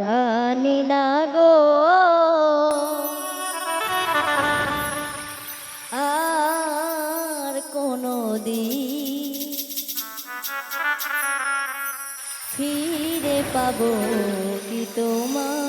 জানি না গো। আর কোনো দিন ফিরে পাবো কি তোমার